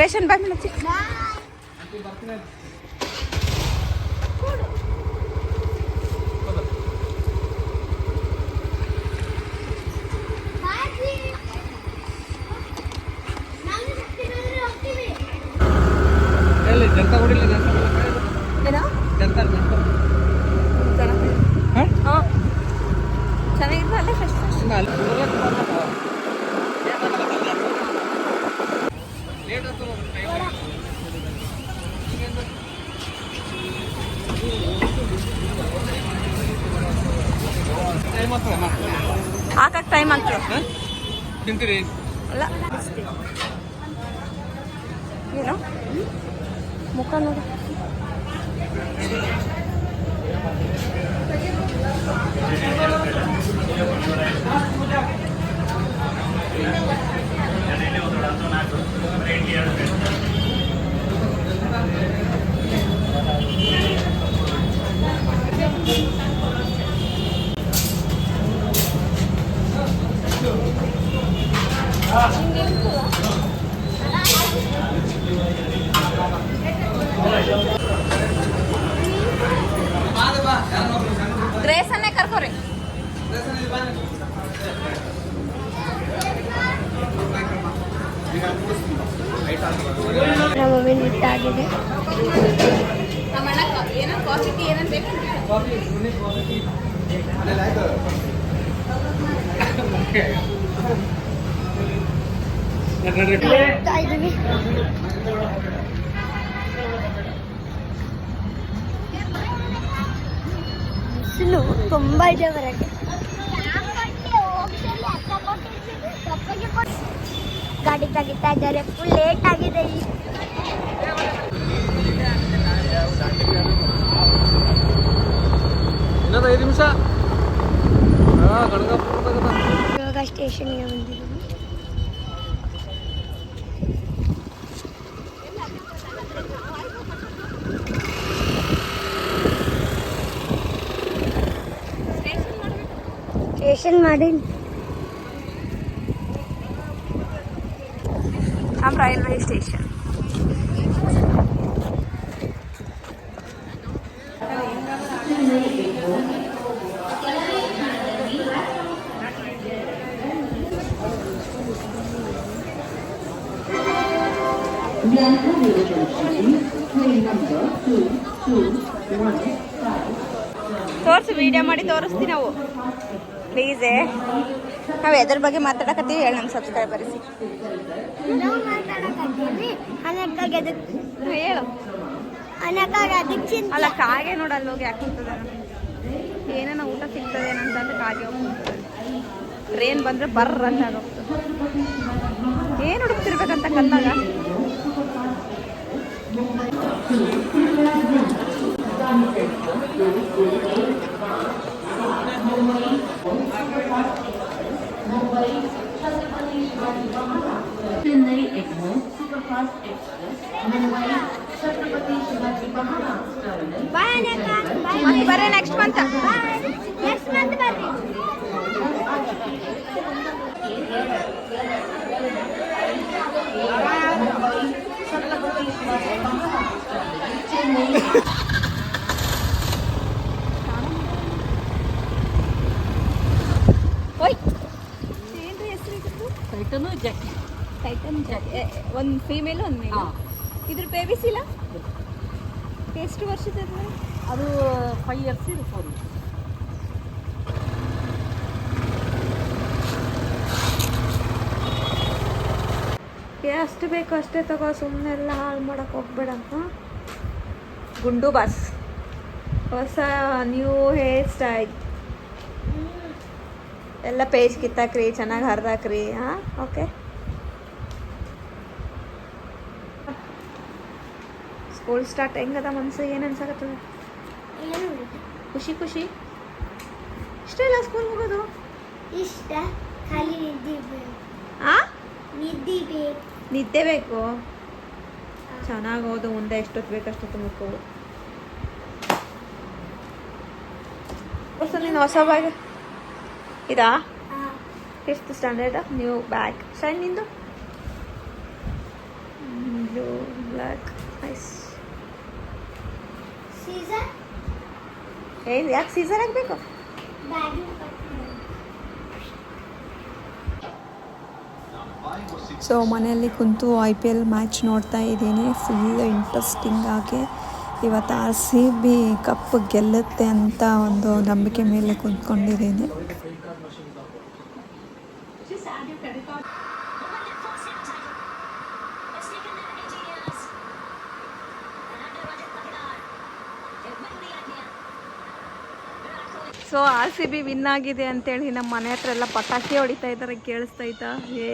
Ration ಬಾಯ್ ಮೇಲೆ ಹಚ್ಚಿ ಎಲ್ಲಿ ಜನತಾ ಹೊಡಿಲ್ಲ ಜನತಾ ಏನೋ ಜನತಾ ಜನತಾ ಹಾಕಕ್ಕೆ ಟೈಮ್ ಆಗ್ತದೆ ಹಾಂ? ತಿಂತೀರಿ ಅಲ್ಲ ಏನು ಮುಖ ನೋಡು ಗ್ರೇಸನ್ನೇ ನಮ್ಮ ಮಮ್ಮಿ ನಿಟ್ಟಾಗಿದೆ ಆಗಿದೆ. ಕಾಫಿ ಇದೆ ಹೊರಗೆ. ಗಾಡಿ ತೆಗಿತಾ ಇದ್ದಾರೆ ಫುಲ್ ಲೇಟ್ ಆಗಿದೆ ಇಲ್ಲಿ. ಇನ್ನೊಂದು ಐದು ನಿಮಿಷ. ಹಾಂ ನಮ್ಮ ರೈಲ್ವೆ ಸ್ಟೇಷನ್ ತೋರಿಸು ವಿಡಿಯೋ ಮಾಡಿ ತೋರಿಸ್ತೀವಿ ನಾವು. ಪ್ಲೀಸೇ ನಾವು ಎದ್ರ ಬಗ್ಗೆ ಮಾತಾಡಕತ್ತೀವಿ ಹೇಳಿ ನಮ್ಮ ಅನಕ್ಕಾಗಿ ಅದಕ್ಕೆ ಹೇಳು. ಅಲ್ಲ ಕಾಗೆ ನೋಡಲ್ಲ ಹೋಗಿ ಯಾಕೆ ಹೋಗ್ತದೆ ಏನೇನ ಊಟ ಸಿಗ್ತದೆ ಏನಂತಂದ್ರೆ ಕಾಗೆ ಹೋಗ್ತದೆ ಟ್ರೈನ್ ಬಂದ್ರೆ ಬರ್ರ ಅಂತ ಹೋಗ್ತದೆ ಏನು ಹುಡುಕ್ತಿರ್ಬೇಕಂತ ಕಲ್ಲಾಗ superfast express Mumbai Chhatrapati Shivaji Maharaj terminus bye अनका बाय बरे नेक्स्ट मंथ नेक्स्ट मंथ बरे मुंबई छत्रपति शिवाजी महाराज टर्मिनस चेन्नई ಟೈಟನ್ ಒಂದು ಫೀಮೇಲ್ ಒಂದು ಮೇಲ್. ಇದ್ರ ಬೇಬಿಸ್ ಇಲ್ಲ ಎಷ್ಟು ವರ್ಷದ ಅದು ಫೈವ್ ಇಯರ್ಸ್ ಇದು ಫೋರ್ ಇಯರ್ಸ್ ಎಷ್ಟು ಬೇಕು ಅಷ್ಟೇ ತಗೋ ಸುಮ್ಮನೆ ಎಲ್ಲ ಹಾಳು ಮಾಡೋಕೆ ಹೋಗ್ಬೇಡ ಗುಂಡು ಬಾಸ್. ಹೊಸ ನ್ಯೂ ಹೇರ್ ಸ್ಟೈಲ್ ಎಲ್ಲ ಪೇಜ್ ಕಿತ್ತಾಕ್ರಿ ಚೆನ್ನಾಗಿ ಹರಿದಾಕ್ರಿ ಹಾಂ? ಓಕೆ ಸ್ಕೂಲ್ ಸ್ಟಾರ್ಟ್ ಹೆಂಗದ ಮನ್ಸಿಗೆ ಏನು ಅನ್ಸಕತ್ತದ? ಏನು ಖುಷಿ ಖುಷಿ? ಇಷ್ಟೆಲ್ಲ ಸ್ಕೂಲ್ ಹೋಗೋದು ಇಷ್ಟ. ಖಾಲಿ ನಿದ್ದೆ ಆ? ನಿದ್ದೆ ಬೇಕು. ನಿದ್ದೆ ಬೇಕು? ಚೆನ್ನಾಗಿ ಓದು ಮುಂದೆ ಎಷ್ಟೊತ್ತು ಬೇಕು ಅಷ್ಟೊತ್ತು ಮುಕ್ಕೋದು ಹೊಸ ನೀನು ಹೊಸ ಬ್ಯಾಗ್ ಇದಾ? ಫಿಫ್ತ್ ಸ್ಟ್ಯಾಂಡರ್ಡ್ ನ್ಯೂ ಬ್ಯಾಗ್ ಸಣ್ಣ ನಿಂದು? ಬ್ಲೂ ಬ್ಲ್ಯಾಕ್ ಏನು ಯಾಕೆ ಸೀಸರ್ ಆಗಬೇಕು? ಸೊ ಮನೆಯಲ್ಲಿ ಕುಂತು ಐ ಪಿ ಎಲ್ ಮ್ಯಾಚ್ ನೋಡ್ತಾ ಇದ್ದೀನಿ. ಫುಲ್ ಇಂಟ್ರೆಸ್ಟಿಂಗ್ ಆಗಿ ಇವತ್ತು ಆರ್ ಸಿ ಬಿ ಕಪ್ ಗೆಲ್ಲುತ್ತೆ ಅಂತ ಒಂದು ನಂಬಿಕೆ ಮೇಲೆ ಕುಂತ್ಕೊಂಡಿದ್ದೀನಿ. So R C B win ಆಗಿದೆ ಅಂತೇಳಿ ನಮ್ಮ ಮನೆ ಹತ್ರ ಎಲ್ಲ ಪಟಾಕಿ ಹೊಡಿತಾ ಇದ್ದಾರೆ ಕೇಳಿಸ್ತೈತಾ ಏ